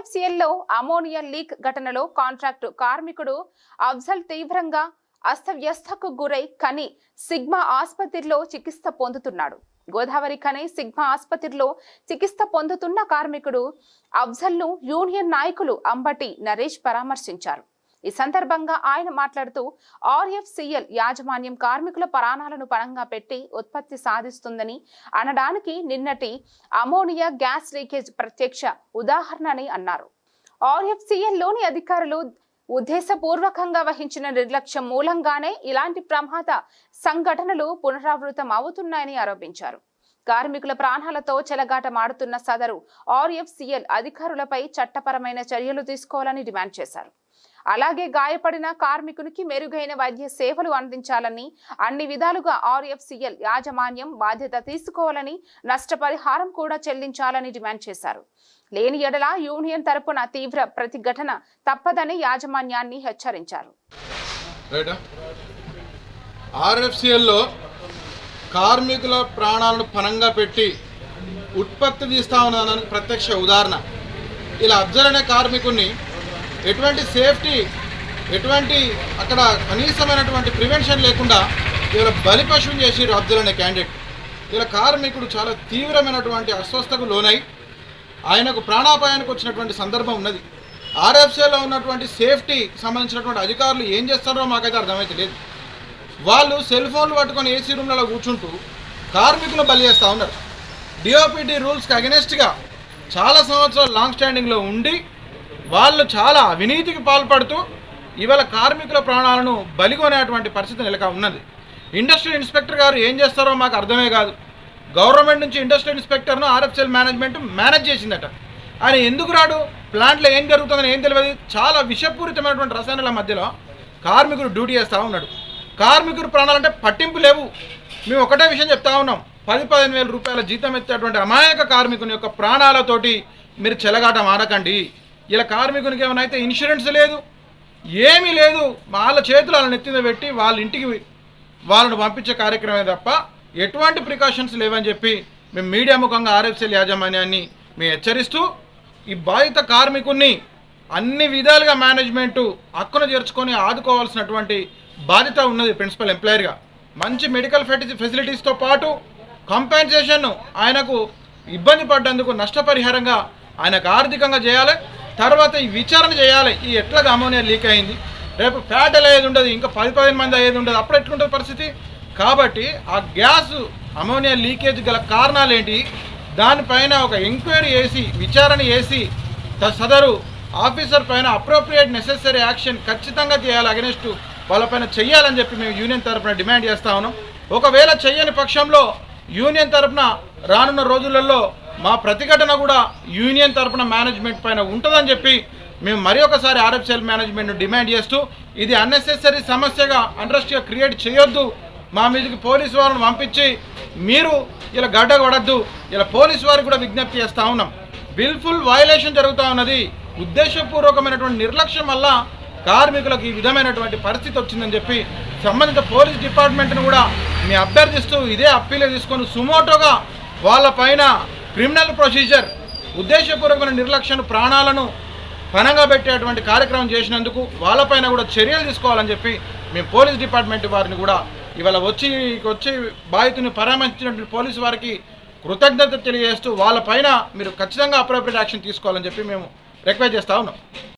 ఆర్ఎఫ్సిఎల్లో ammonia leak ఘటనలో contract కార్మికుడు అఫ్జల్ తీవ్రంగా అస్తవ్యస్తకు గురై కని సిగ్మా ఆసుపత్రిలో చికిత్స పొందుతున్నాడు. గోదావరి ఖని సిగ్మా ఆసుపత్రిలో చికిత్స పొందుతున్న కార్మికుడు అఫ్జల్ను యూనియన్ నాయకులు అంబటి నరేష్ పరామర్శించారు. ఈ సందర్భంగా ఆయన మాట్లాడుతూ ఆర్ఎఫ్సిఎల్ యాజమాన్యం కార్మికుల ప్రాణాలను పణంగా పెట్టి ఉత్పత్తి సాధిస్తుందని అనడానికి నిన్నటి అమోనియా గ్యాస్ లీకేజ్ ప్రత్యక్ష ఉదాహరణని అన్నారు. ఆర్ఎఫ్సిఎల్లోని అధికారులు ఉద్దేశపూర్వకంగా వహించిన నిర్లక్ష్యం మూలంగానే ఇలాంటి ప్రమాద సంఘటనలు పునరావృతం అవుతున్నాయని ఆరోపించారు. కార్మికుల ప్రాణాలతో చెలగాటమాడుతున్న సదరు ఆర్ఎఫ్సిఎల్ అధికారులపై చట్టపరమైన చర్యలు తీసుకోవాలని డిమాండ్ చేశారు. అలాగే గాయపడిన కార్మికునికి మెరుగైన వైద్య సేవలు అందించాలని అన్ని విధాలుగా ఆర్ఎఫ్సిఎల్ యాజమాన్యం బాధ్యత తీసుకోవాలని నష్టపరిహారం కూడా చెల్లించాలని డిమాండ్ చేశారు. లేని ఎడల యూనియన్ తరపున తీవ్ర ప్రతిఘటన తప్పదని యాజమాన్యాన్ని హెచ్చరించారు. ఆర్ఎఫ్సిఎల్లో కార్మికుల ప్రాణాలను పణంగా పెట్టి ఉత్పత్తి తీస్తా ఉన్నదానికి ప్రత్యక్ష ఉదాహరణ. ఇలా అబ్జర్ అనే కార్మికుడిని ఎటువంటి సేఫ్టీ ఎటువంటి అక్కడ కనీసమైనటువంటి ప్రివెన్షన్ లేకుండా ఇలా బలి పశువుని చేసిరు అనే క్యాండిడేట్. ఇలా కార్మికుడు చాలా తీవ్రమైనటువంటి అస్వస్థకు లోనై ఆయనకు ప్రాణాపాయానికి వచ్చినటువంటి సందర్భం ఉన్నది. ఆర్ఎఫ్సీలో ఉన్నటువంటి సేఫ్టీ సంబంధించినటువంటి అధికారులు ఏం చేస్తారో మాకైతే అర్థమైతే లేదు. వాళ్ళు సెల్ ఫోన్లు పట్టుకొని ఏసీ రూమ్లలో కూర్చుంటూ కార్మికులు బలి చేస్తూ ఉన్నారు. డిఓపిటీ రూల్స్కి అగెనెస్ట్గా చాలా సంవత్సరాలు లాంగ్ స్టాండింగ్లో ఉండి వాళ్ళు చాలా అవినీతికి పాల్పడుతూ ఇవాళ కార్మికుల ప్రాణాలను బలిగొనేటువంటి పరిస్థితి నెలక ఉన్నది. ఇండస్ట్రియల్ ఇన్స్పెక్టర్ గారు ఏం చేస్తారో మాకు అర్థమే కాదు. గవర్నమెంట్ నుంచి ఇండస్ట్రియల్ ఇన్స్పెక్టర్ను ఆర్ఎఫ్సిఎల్ మేనేజ్మెంట్ మేనేజ్ చేసిందట. ఆయన ఎందుకు రాడు? ప్లాంట్లో ఏం జరుగుతుందని ఏం తెలియదు. చాలా విషపూరితమైనటువంటి రసాయనాల మధ్యలో కార్మికుడు డ్యూటీ చేస్తూ ఉన్నాడు. కార్మికుడు ప్రాణాలంటే పట్టింపు లేవు. మేము ఒకటే విషయం చెప్తా ఉన్నాం. పది పదిహేను వేల రూపాయల జీతం ఎత్తేటువంటి అమాయక కార్మికుని యొక్క ప్రాణాలతోటి మీరు చెలగాట ఆడకండి. ఇలా కార్మికునికి ఏమైనా అయితే ఇన్సూరెన్స్ లేదు ఏమీ లేదు. వాళ్ళ చేతులు వాళ్ళ నెత్తిన పెట్టి వాళ్ళ ఇంటికి వాళ్ళను పంపించే కార్యక్రమే తప్ప ఎటువంటి ప్రికాషన్స్ లేవని చెప్పి మేము మీడియా ముఖంగా ఆర్ఎఫ్సీఎల్ యాజమాన్యాన్ని మేము హెచ్చరిస్తూ ఈ బాధిత కార్మికుణ్ణి అన్ని విధాలుగా మేనేజ్మెంటు హక్కును చేర్చుకొని ఆదుకోవాల్సినటువంటి బాధ్యత ఉన్నది ప్రిన్సిపల్ ఎంప్లాయర్గా. మంచి మెడికల్ ఫెటి ఫెసిలిటీస్తో పాటు కంపెన్సేషన్ ఆయనకు ఇబ్బంది పడ్డందుకు నష్టపరిహారంగా ఆయనకు ఆర్థికంగా చేయాలి. తర్వాత ఈ విచారణ చేయాలి. ఈ ఎట్లా అమోనియా లీక్ అయింది? రేపు ఫ్యాటల్ అయ్యేది ఉండదు ఇంకా పది పదిహేను మంది అయ్యేది ఉండదు. అప్పుడు ఎట్లుంటుంది పరిస్థితి? కాబట్టి ఆ గ్యాస్ అమోనియా లీకేజ్ గల కారణాలు ఏంటి? దానిపైన ఒక ఎంక్వైరీ చేసి విచారణ చేసి సదరు ఆఫీసర్ పైన అప్రోప్రియేట్ నెసెసరీ యాక్షన్ ఖచ్చితంగా చేయాలి అగెనెస్ట్ వాళ్ళపైన చెయ్యాలని చెప్పి మేము యూనియన్ తరపున డిమాండ్ చేస్తా ఉన్నాం. ఒకవేళ చెయ్యని పక్షంలో యూనియన్ తరపున రానున్న రోజులలో మా ప్రతిఘటన కూడా యూనియన్ తరపున మేనేజ్మెంట్ పైన ఉంటుందని చెప్పి మేము మరి ఒకసారి ఆర్ఎఫ్సిఎల్ మేనేజ్మెంట్ను డిమాండ్ చేస్తూ ఇది అన్నెసెసరీ సమస్యగా అండర్స్ట్గా క్రియేట్ చేయొద్దు మా మీదకి పోలీసు వాళ్ళని పంపించి మీరు ఇలా గడ్డ కొడద్దు ఇలా పోలీసు వారికి కూడా విజ్ఞప్తి చేస్తూ ఉన్నాం. విల్ఫుల్ వయలేషన్ జరుగుతూ ఉన్నది. ఉద్దేశపూర్వకమైనటువంటి నిర్లక్ష్యం వల్ల కార్మికులకు ఈ విధమైనటువంటి పరిస్థితి వచ్చిందని చెప్పి సంబంధిత పోలీస్ డిపార్ట్మెంట్ను కూడా మీ అభ్యర్థిస్తూ ఇదే అప్పీలు తీసుకొని సుమోటోగా వాళ్ళపైన క్రిమినల్ ప్రొసీజర్ ఉద్దేశపూర్వకమైన నిర్లక్ష్యం ప్రాణాలను పనంగా పెట్టేటువంటి కార్యక్రమం చేసినందుకు వాళ్ళపైన కూడా చర్యలు తీసుకోవాలని చెప్పి మేము పోలీస్ డిపార్ట్మెంట్ వారిని కూడా ఇవాళ వచ్చి వచ్చి బాధితుని పరామర్శించినటువంటి పోలీసు వారికి కృతజ్ఞత తెలియజేస్తూ వాళ్ళపైన మీరు ఖచ్చితంగా అప్రోప్రియట్ యాక్షన్ తీసుకోవాలని చెప్పి మేము రిక్వెస్ట్ చేస్తా ఉన్నాం.